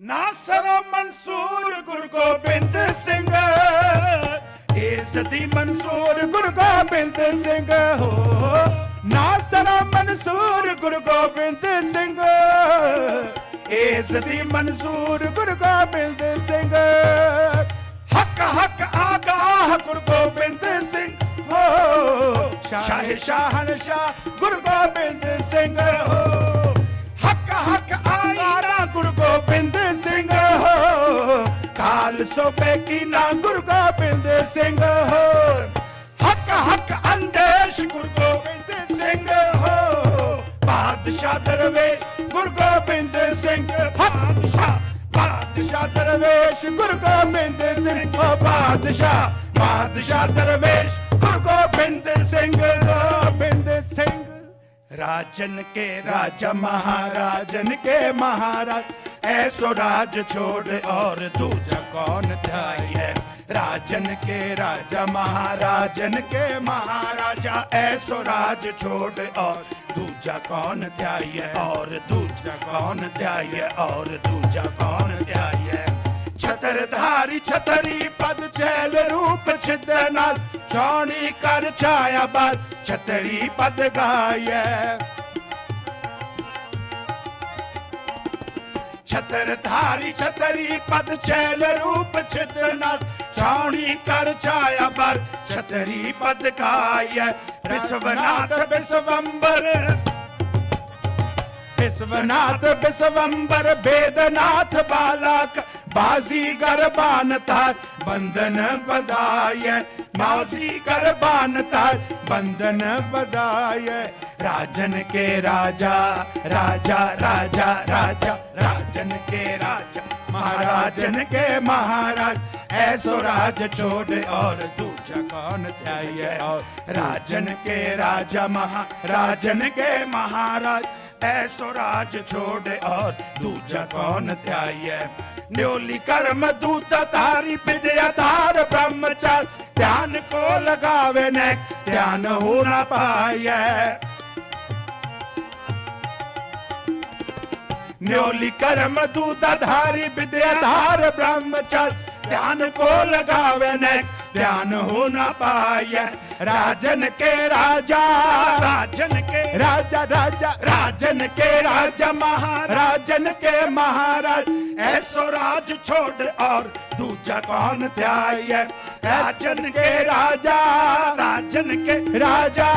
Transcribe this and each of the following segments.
ਨਾਸਰ ਮਨਸੂਰ ਗੁਰੂ ਗੋਬਿੰਦ ਸਿੰਘ। ਇਸ ਦੀ ਮਨਸੂਰ ਗੁਰੂ ਗੋਬਿੰਦ ਸਿੰਘ ਹੋ। ਨਾਸਰ ਮਨਸੂਰ ਗੁਰੂ ਗੋਬਿੰਦ ਸਿੰਘ। ਇਸ ਦੀ ਮਨਸੂਰ ਗੁਰੂ ਗੋਬਿੰਦ ਸਿੰਘ। ਹੱਕ ਹੱਕ ਆਗਾਹ ਗੁਰੂ ਗੋਬਿੰਦ ਸਿੰਘ ਹੋ। ਸ਼ਾਹ ਸ਼ਾਹਨ ਸ਼ਾਹ ਗੁਰੂ ਗੋਬਿੰਦ ਸਿੰਘ ਹੋ। ਸੋ ਪੈਕੀ ਨਾ ਗੁਰੂ ਗੋਬਿੰਦ ਸਿੰਘ ਹੋ ਹੱਕ ਹੱਕ ਅੰਦੇਸ਼ ਗੁਰੂ ਗੋਬਿੰਦ ਸਿੰਘ ਹੋ ਬਾਦਸ਼ਾਹ ਦਰਵੇ ਗੁਰੂ ਗੋਬਿੰਦ ਸਿੰਘ। ਬਾਦਸ਼ਾਹ ਬਾਦਸ਼ਾਹ ਦਰਵੇਸ਼ ਗੁਰੂ ਗੋਬਿੰਦ ਸਿੰਘ। ਬਾਦਸ਼ਾਹ ਬਾਦਸ਼ਾਹ ਦਰਵੇਸ਼ ਗੁਰੂ ਗੋਬਿੰਦ ਸਿੰਘ। ਗੋਬਿੰਦ ਸਿੰਘ। राजन के राजा महाराजन के महाराज, ऐसो राज छोड़ और दूजा कौन ध्याय है? राजन के राजा महाराजन के महाराजा, ऐसो राज छोड़ और दूजा कौन ध्याय है? और दूजा कौन ध्याय है? और दूजा कौन ਧਾਰੀ ਛਤਰੀ ਪਦ ਚੈਲ ਰੂਪ ਛਿਦ ਨਾਲ ਛਾਣੀ ਕਰ ਛਾਇਆ ਬਰ ਛਤਰੀ ਪਦ ਗਾਇਐ ਛਤਰ ਧਾਰੀ ਛਤਰੀ ਪਦ ਚੈਲ ਰੂਪ ਛਿਦ ਨਾਲ ਛਾਣੀ ਕਰ ਛਾਇਆ ਬਰ ਛਤਰੀ ਪਦ ਗਾਇਐ ਵਿਸਵਨਾਥ ਵਿਸਵੰਬਰ विश्वनाथ, विश्वंबर, वेदनाथ, बालक, बाजी, गरबान, तार, बंधन बधाय। बाजी गरबान, तार, बंधन बधाय। राजन के राजा राजा राजा राजा, राजन के राजा, महाराजन के महाराज। ऐसो राज छोड़ और दूजा कौन और राजन के राजा महाराजन के महाराज। ऐसो राज छोड़ और दूजा कौन ध्याय न्योली कर्म दूत तारी विद्या धार ब्रह्मचार। ध्यान को लगावे न ध्यान हो ना पाए न्योली कर्म दूत धारी विद्या धार ब्रह्मचार। ध्यान को लगावे न ध्यान हो ना पाए। राजन के राजा। राजन के राजा राजा। राजन के राजा महाराजन के महाराज। ऐसो राज छोड़ और दूजा कौन ध्याय राजन के राजा। राजन के राजा।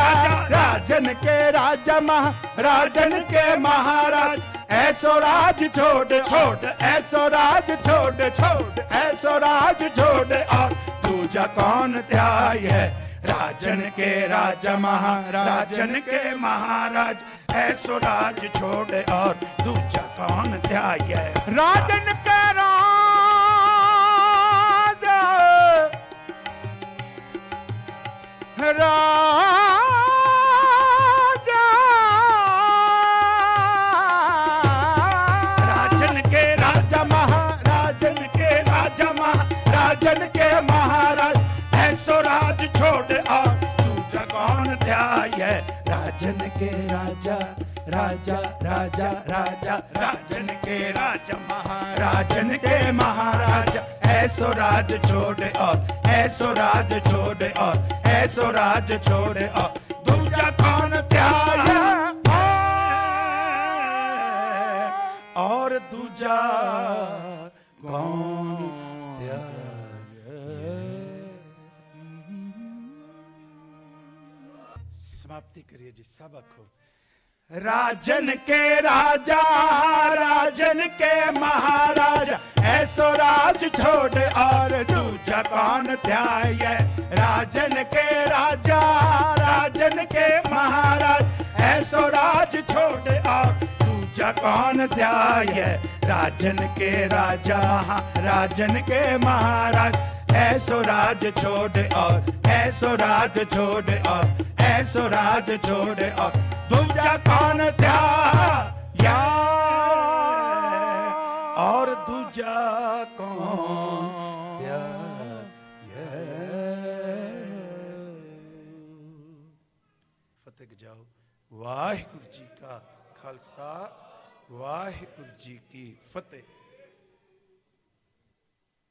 राजन के राजा महाराजन के महाराज। ऐसो राज छोड़ छोड़। ऐसो राज छोड़ छोड़। ऐसो राज छोड़ और दूजा कौन ध्याय है? राजन के राजा महाराजन के महाराज ऐसो राज छोड़ और दूजा कौन ध्याय है? राजन के राजा। राजा। राजन के राजा महाराजन के ध्याय है राजन के राजा राजा राजा राजा राजन के राजा महाराजन के महाराजा ऐसो राज छोड़ और ऐसो राज छोड़ और ऐसो राज छोड़ और दूजा कौन ध्याय और दूजा कौन समाप्ति करिए जी सबक हो राजन के राजा, राजन के महाराजा, ऐसो राज छोड़ और दूजा कौन ध्याय राजन के राजा, राजन के महाराज, ऐसो राज छोड़ और दूजा कौन ध्याय राजन के राजा महाराजन के महाराज, ऐसो राज छोड़ और, ऐसो राज छोड़ और ਐਸੋ ਰਾਜ ਛੋੜਿਆ ਦੂਜਾ ਕਾਨ ਧਿਆ? ਯਾ। ਔਰ ਦੂਜਾ ਕੌਣ ਧਿਆ? ਫਤਿਹ ਜਾਓ ਵਾਹਿਗੁਰੂ ਜੀ ਕਾ ਖਾਲਸਾ, ਵਾਹਿਗੁਰੂ ਜੀ ਕੀ ਫਤਿਹ।